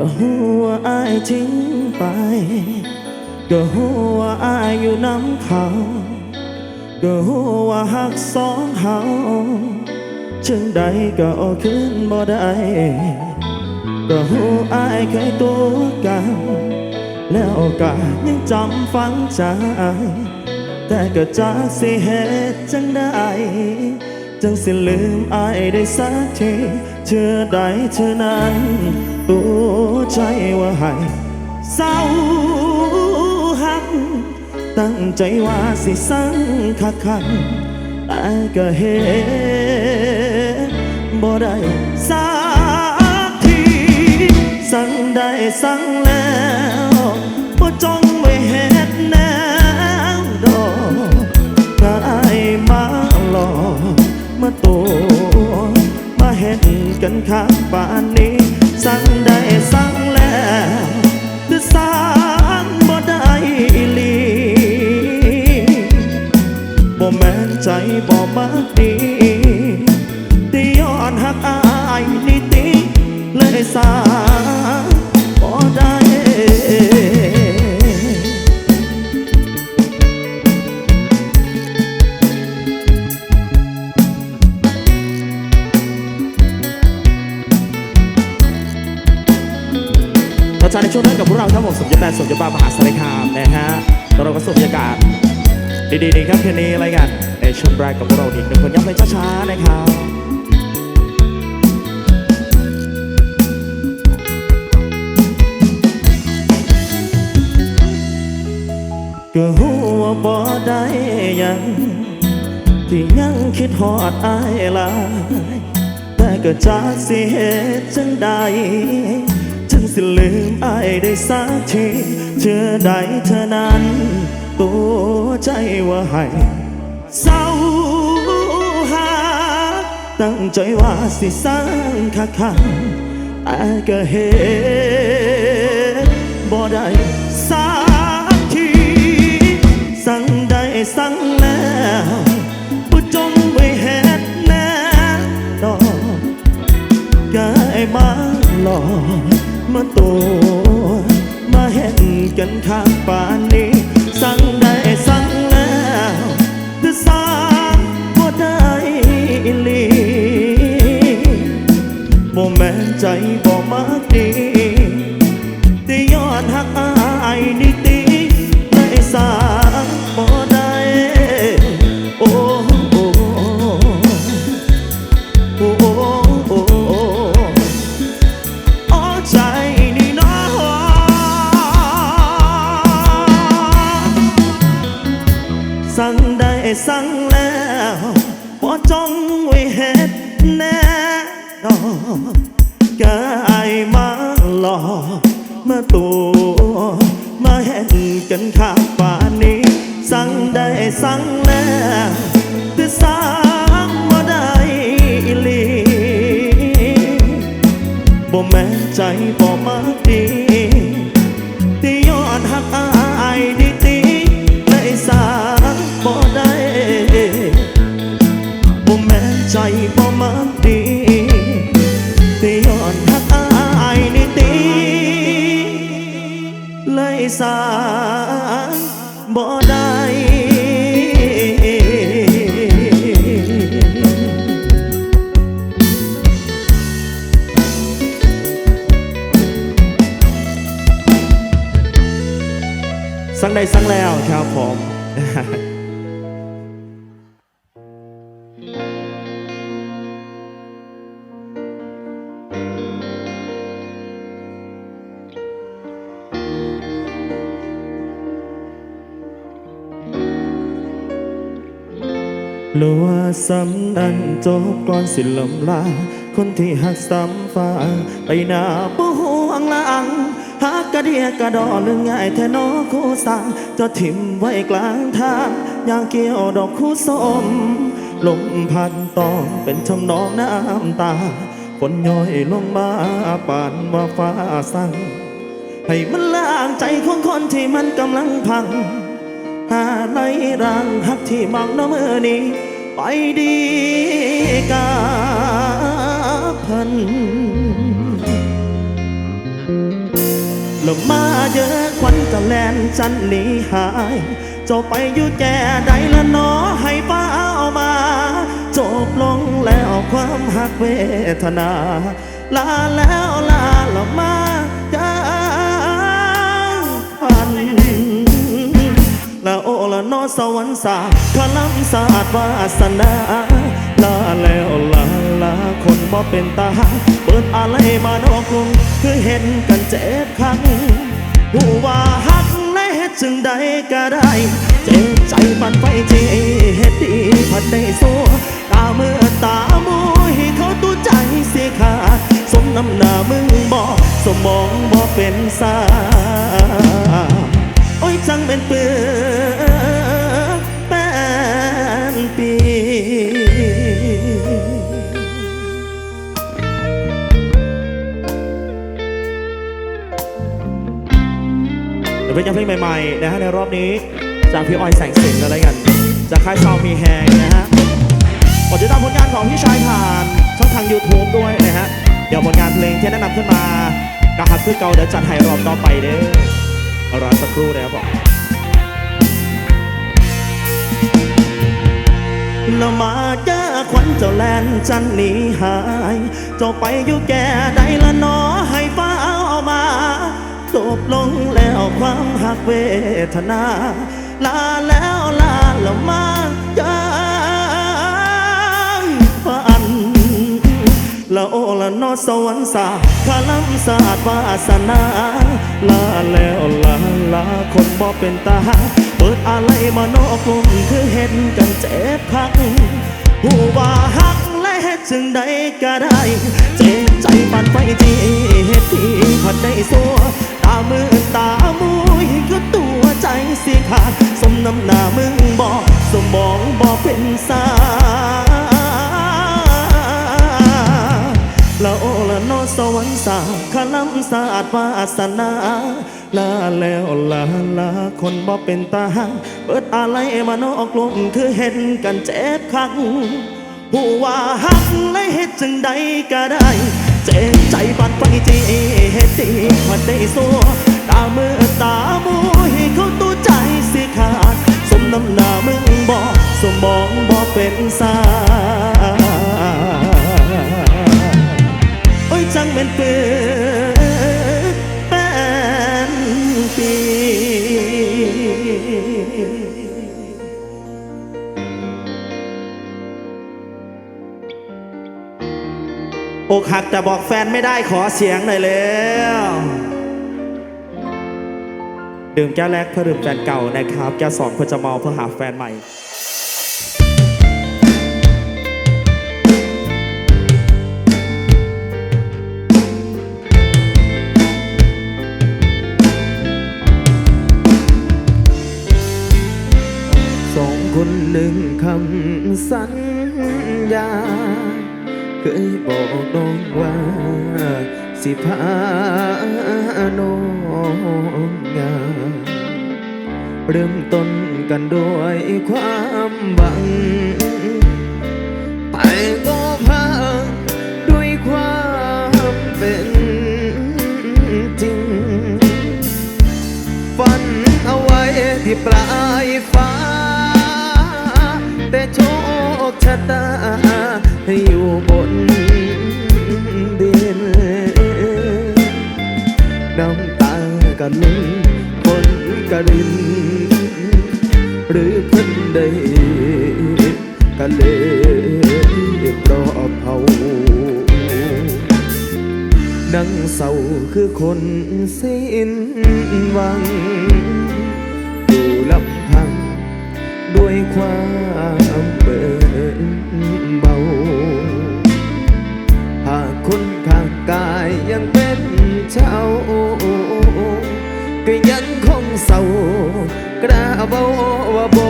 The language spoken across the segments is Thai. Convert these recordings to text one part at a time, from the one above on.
ก็หัวอายทิ้งไป ก็หัวอายอยู่น้ำเขา ก็หัวหักสองเฮาจึงใดก็เอาคืนบ่ได้ ก็หัวอายเคยตัวกัน แล้วก็ยังจำฝังใจ แต่ก็จากสิเหตุจังได้ จังสิลืมอายได้สักที เชื่อใดเธอนั้นตัวใจว่าให้เศร้าหัก ตั้งใจว่าสิสังคักคันแต่ก็เห็นบ่ได้สักทีสั่งได้สั่งแล้วบ่จงไว้เฮ็ดแนวดอกก็อายมาหลอกมาตัว เห็นกันข้างป่านนี้ สั่งได้สั่งแล้วแต่สั่งบ่ได้เลีบ่แม่นใจบ่มากดีที่ย้อนหักอายนิติเลยสั่ง สมยบนสมยศบามหาสารคามนะฮะเราก็สูบบรรยากาศ ดีๆนี่ครับคืนนี้อะไรกัน ในช่วงแรกกับพวกเราอีกหนึ่งคนย้ำเลยช้าๆนะครับก็หัวบ่ได้ยังที่ยังคิดฮอดอายลายแต่ก็จากสิเหตุจังใด สิลืมอายได้สักทีเธอใดเธอนั้นตัวใจว่าให้เศร้าหาตั้งใจว่าสิสร้างคักคันแต่ก็เห็นบ่ได้สักทีสั่งได้สั่งแล้วบ่จงไว้เฮ็ดแน่ดอกกายมาหลอก มาตัวมาเห็นกันข้างป่านนี้ สั่งได้ เลยสาบ่ได้สั่งได้สั่งแล้วครับผม หรือว่าสำนันจบก่อนสิลำลา คนที่หักซ้ำฟ้าไปหน้าบ่ห่วงหลังหักกระเดียกระดอหรือง่ายแท้นอคู่สร้างจะถิ่มไว้กลางทางอย่างเกี่ยวดอกคู่สมลมพัดตองเป็นทำนองน้ำตาฝนย้อยลงมาปานว่าฟ้าสั่งให้มันล้างใจของคนที่มันกำลังพัง หาในร่างหักที่บังน้ำมือนี้ ไปดีกับเพันลมมาเยอะควันจะแลนจันหนีหายจ้าไปอยู่แก่ใดละหนอให้ฟ้าเอามา จบลงแล้วความหักเวทนา ลาแล้วลาละมา นอสวรรค์สาพลังศาสตร์วาสนาลาแล้วลาลาคนบ่เป็นตาเปิดอะไรมานอกกรุงคือเห็นกันเจ็บครั้งหูว่าหักและเฮ็ดจึงใดก็ได้ เจ็บใจปันไปเจเฮ็ดดีพัดได้สู้ตาเมื่อตามูให้เขาตู้ใจเสียขาดสมน้ำหน้ามึงบอกสมมองบ่เป็นสาโอ้ยจังเป็นเปื้อ เดี๋ยวเป็นเพลงใหม่ๆนะฮะในรอบนี้จากพี่ออยแสงสินอะไรกัน จากค่ายซาวมีแฮงนะฮะกดติดตามผลงานของพี่ชายผ่านช่องทาง YouTube ด้วยนะฮะ เดี๋ยวผลงานเพลงที่แนะนำขึ้นมากระหับคือเก่าเดี๋ยวจัดให้รอบต่อไปเด้อรอสักครู่นะครับผมละมาเจอควันเจ้าแลนจันนีหาย เจ้าไปอยู่แก่ใดละหนอใบลงแล้วความหักเวทนา ลาแล้วลาละมาจากฝันละโอละนอสวรรค์สาคาลัมศาสตร์วาสนา ลาแล้วลาลาคนบ่เป็นตา เปิดอะไรมานอกกลุ่มคือเห็นกันเจ็บพักหูว่าหักและเฮ็ดจึงใดก็ได้ เจ็บใจปันไปที่เฮ็ดที่พัดได้สัว มือตามุยก็ตัวใจสิขาดสมน้ำหน้ามึงบอกสมองบอกเป็นสาละโอละนอสวรรค์สาคลัมศาสตร์วาสนาลาแล้วลาลาคนบ่เป็นตาหางเปิดอะไรมานอกลมคือเห็นกันเจ็บคักผู้ว่าหักและเฮ็ดจึงใดก็ได้ เจ็บใจปันไปที่เฮ็ดดีพัดได้สัวตามือตามูให้เขาตัวใจสิขาด สมน้ำหน้ามึงบอกสมองบอกเป็นสาโอ้ยจังเป็นเปื้อ อกหักแต่บอกแฟนไม่ได้ขอเสียงหน่อยแล้วดื่มแก้วแรกเพื่อดื่มแฟนเก่านะครับ แก้วสองเพื่อจะเมาเพื่อหาแฟนใหม่สองคนหนึ่งคำสัญ ยบอกน้องว่า สิพาน้องงามเริ่มต้นกันด้วยความหวัง ไปก็พาด้วยความเป็นจริง ฝันเอาไว้ที่ปลายฟ้า แต่โชคชะตา ให้อยู่บนดินน้ำตากันลุ้นฝนกระริน หรือเพิ่นได้กันเลยปลอเผานั่งเศร้าคือคนสิ้นหวังอยู่ลำพังด้วยความเบิน เศร้ากระเบาว่าบ่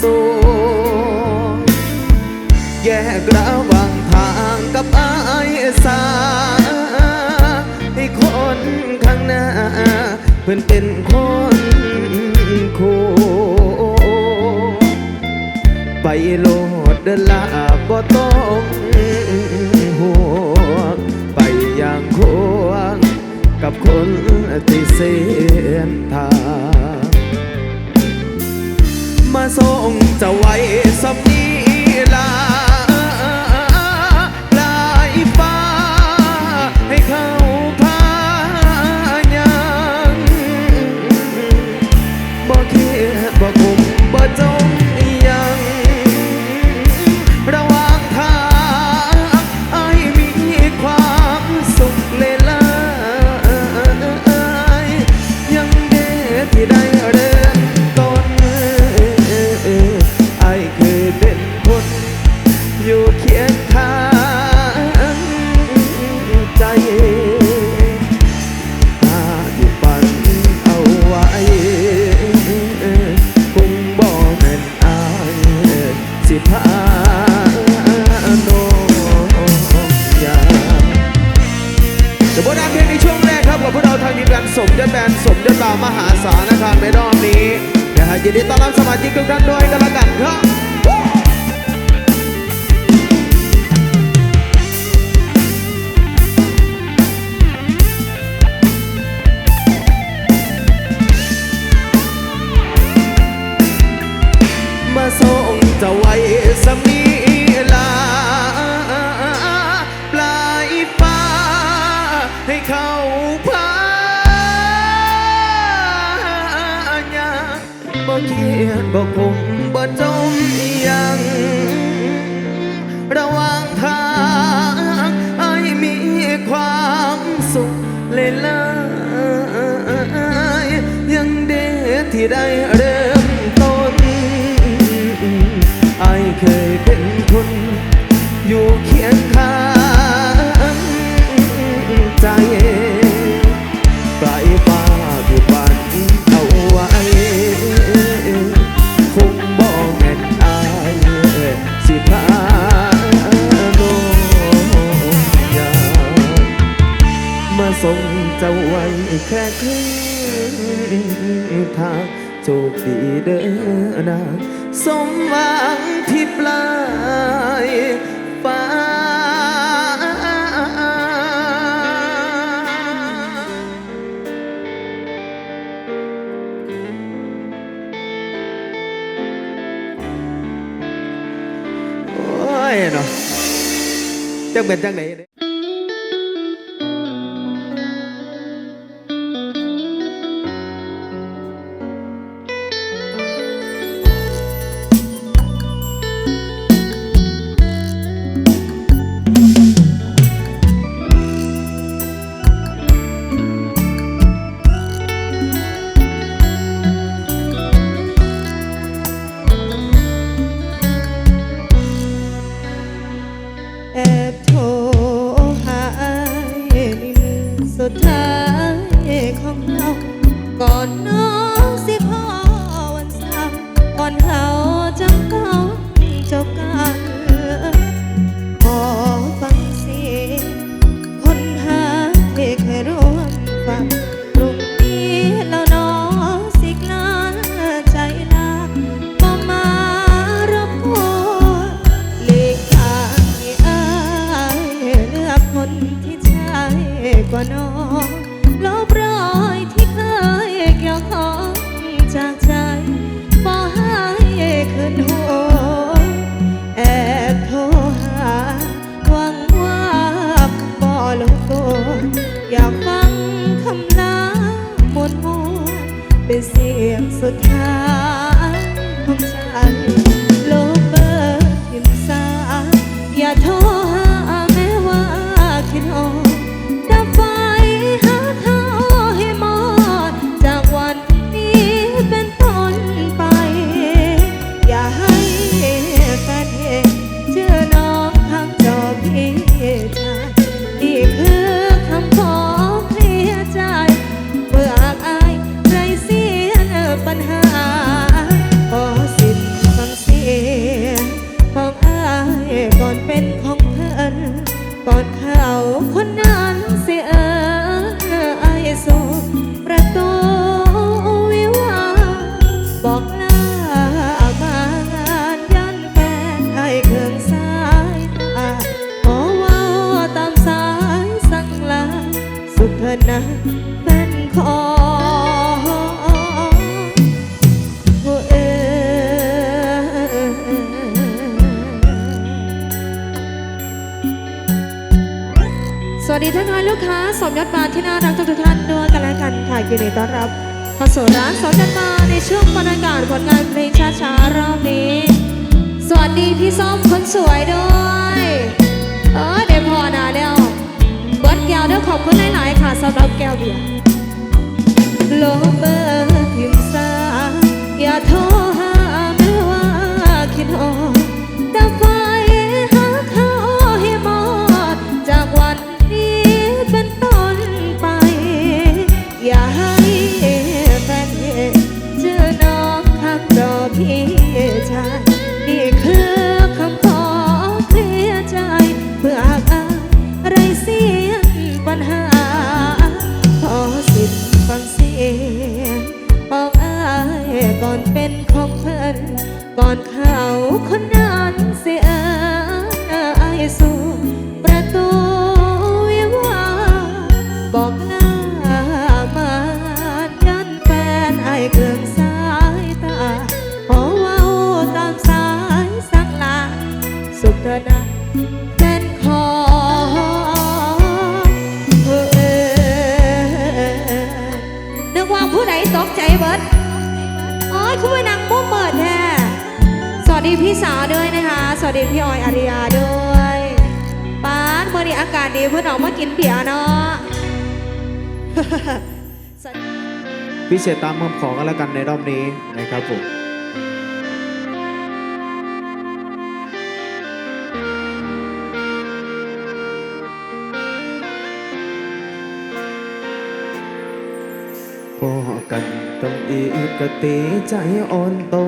สูแยกระหว่างทางกับอายสาให้คนข้างหน้า เพื่อนเป็นคนคู่ ไปโลดเดินลาบ่ต้องห่วงไปอย่างค กับคนที่เสียทางมาส่งจะไว้สักนีลา สายฟ้าคือฝันเอาไว้คงบอกแม่นอายสิพาน้งยามาส่งเจ้าไว้แค่ครึ่งทางโชคดีเด้อนาสมหวังที่ปลาย chắc mình trang này นอลบรอยที่เคยเกี่ยวของจากใจบ่ให้คืนหัวแอบโทรหาหวังว่าบอลงตัวอยากฟังคำลาหมดหัวเป็นเสียงสุดท้าย สวยด้วยเออเดี๋ยวพอนะเดี๋ยวเบิร์ดแก้วเดี๋ยวขอบคุณหลายๆค่ะสำหรับแก้วเบียร์ลบเบอร์ สวัสดีพี่ออยอาริยาด้วยป้านเมื่อนี้อากาศดีเพื่อนออกมากินเบียร์เนาะพิเศษตามคำขอกันแล้วกันในรอบนี้นะครับผมพอกันต้องอีกกติใจอ่อนตอ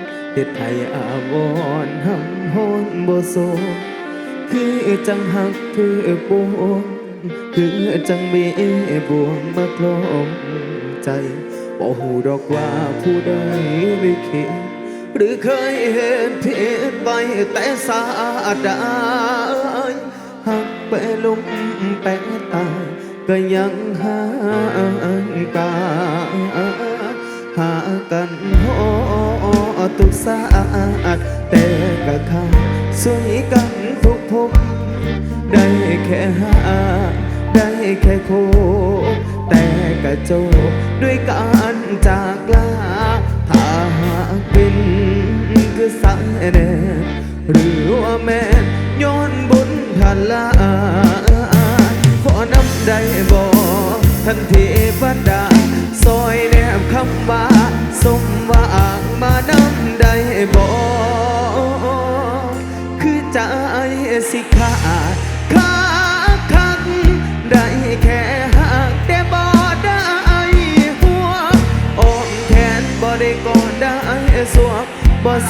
น เฮ็ดให้อาวรณ์หำหอนบ่โซคือจังหักคือปวงคือจังมีบวงมาคล้องใจบ่หูดอกว่าผู้ใดลิขิตหรือเคยเห็นผิดไปแต่สาดายหักไปลุงแปะตายก็ยังหากาหากันหอ ทุกสาดแต่ก็ขาสวยกันทุกพบได้แค่หาได้แค่โค แต่กะโจด้วยการจากลาถ้าหากเป็นคือสายแน่หรือว่าแม่ย้อนบุญพลาขอนำได้บอกทันทีบัดดา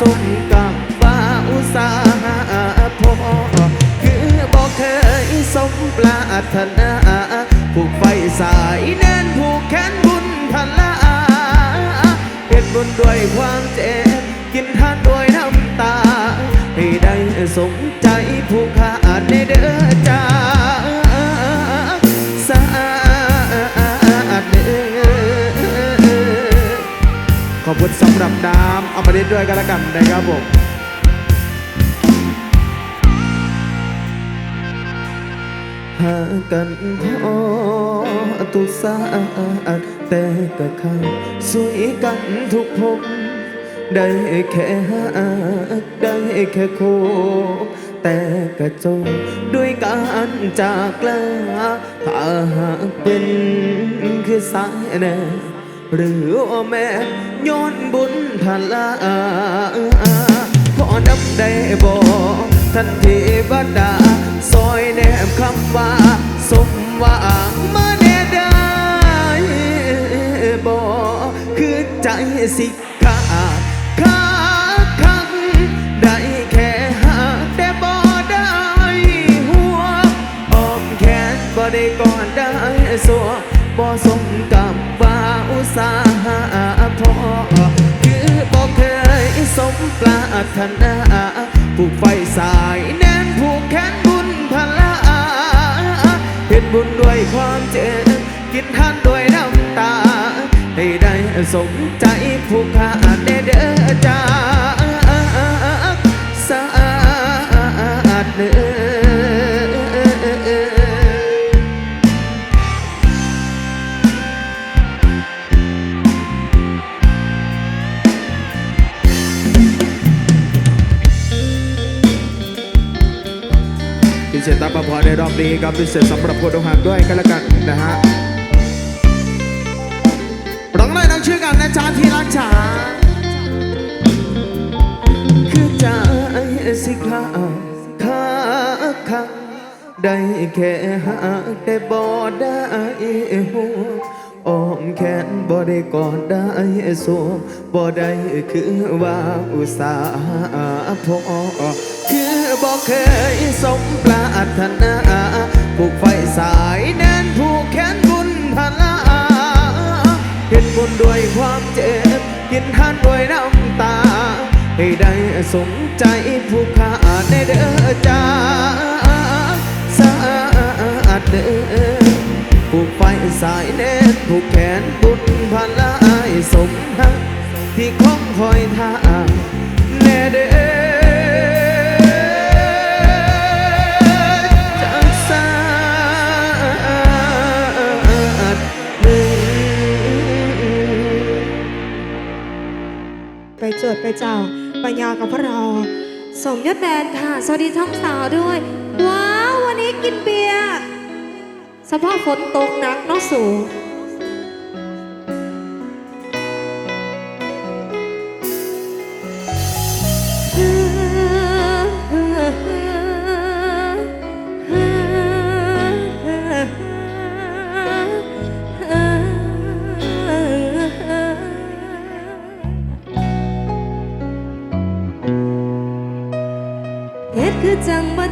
สมกับว่าอุตสาหพอคือบอกเคยสมปรารถนาผูกไฟสายแน่นผูกแขนบุญพลาเป็นบุญด้วยความเจ็บกินทานด้วยน้ำตา ให้ได้สมใจผู้ขาดในเด้อจ้าสาดเด้อขอบคุณสำหรับน้ำเอามาเล่ นด้วยกันล้วกันนะครับผมหากันพอตุสาดแต่ก็ข้างสวยกันทุกพบได้แค่หากได้แค่โคแต่กระจงด้วยการจากลาถ้าหากเป็นคือสายแน่ หรือแม่ย้อนบุญพลาพอนับได้บอกทันทีบัดดาซอยแนมคำว่า สมหว่างมาแน่ได้บอกคือใจสิ ผู เศษตามประพอในรอบนี้ครับพิเศษสำหรับคนอกหักด้วยกันละกันนะฮะร้องเลยน้องชื่อกันนะจ๊ะที่รักจ๋าคือใจสิขาขาคักได้แค่หักแต่บ่ได้หัวอ้อมแขนบ่ได้กอดได้สวมบ่ได้คือว่าอุตส่าห์พอคือ บอกเคยสมปรารถนาผูกไฟสายแน่นผูกแขนบุญพลาเห็นบุญด้วยความเจ็บกินท่านด้วยน้ำตา ให้ได้สมใจผู้ขาดในเด้อจ้าสาดเด้อผูกไฟสายแน่นผูกแขนบุญพลาสมหักที่คงคอยท่าแน่เด้อ ไปจวดไปเจ้าปัญญากับพวกเรา สมยศแบนค่ะ สวัสดีทั้งสาวด้วย ว้าว วันนี้กินเบียร์สภาพฝนตกหนักเนาะสูง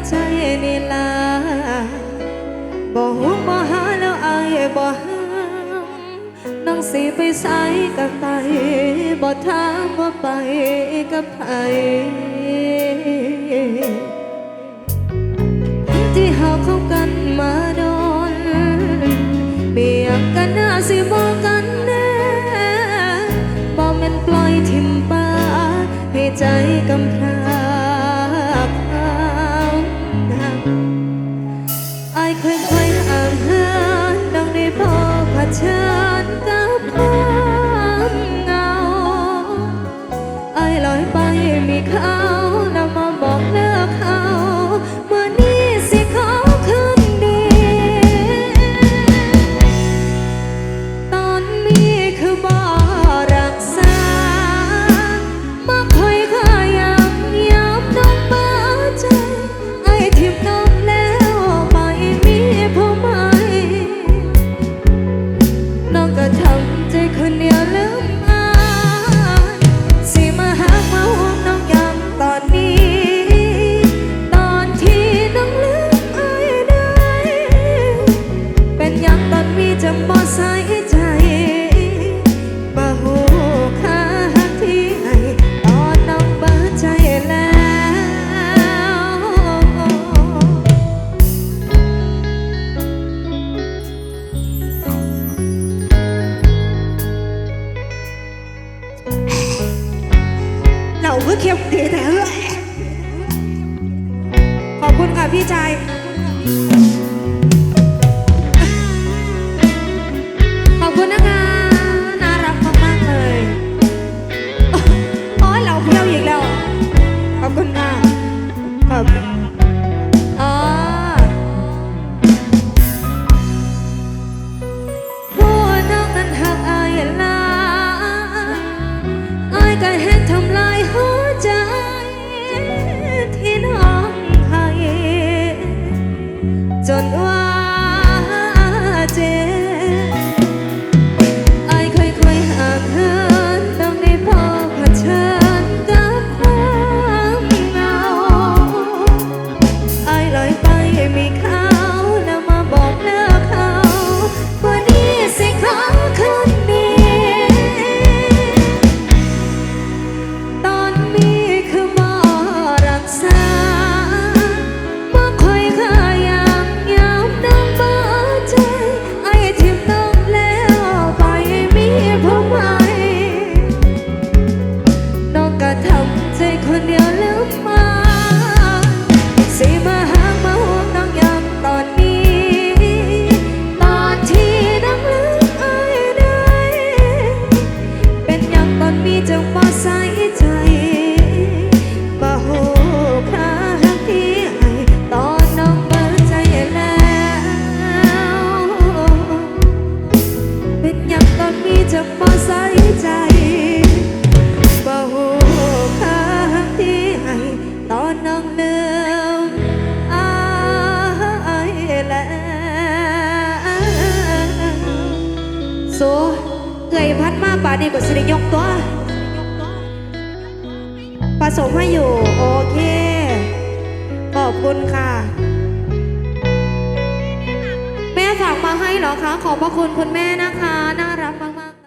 ใจนี่ล่ะบ่ห่วงบ่หาแล้วอายบ่ห้าน้องสิไปไสกับไปบ่ถามว่าไปกับไผที่เฮาเข้ากันมาโดนเบียกกันหน้าสิบอกกันแน่บ่แม่นปล่อยทิมป่าให้ใจกำพร้า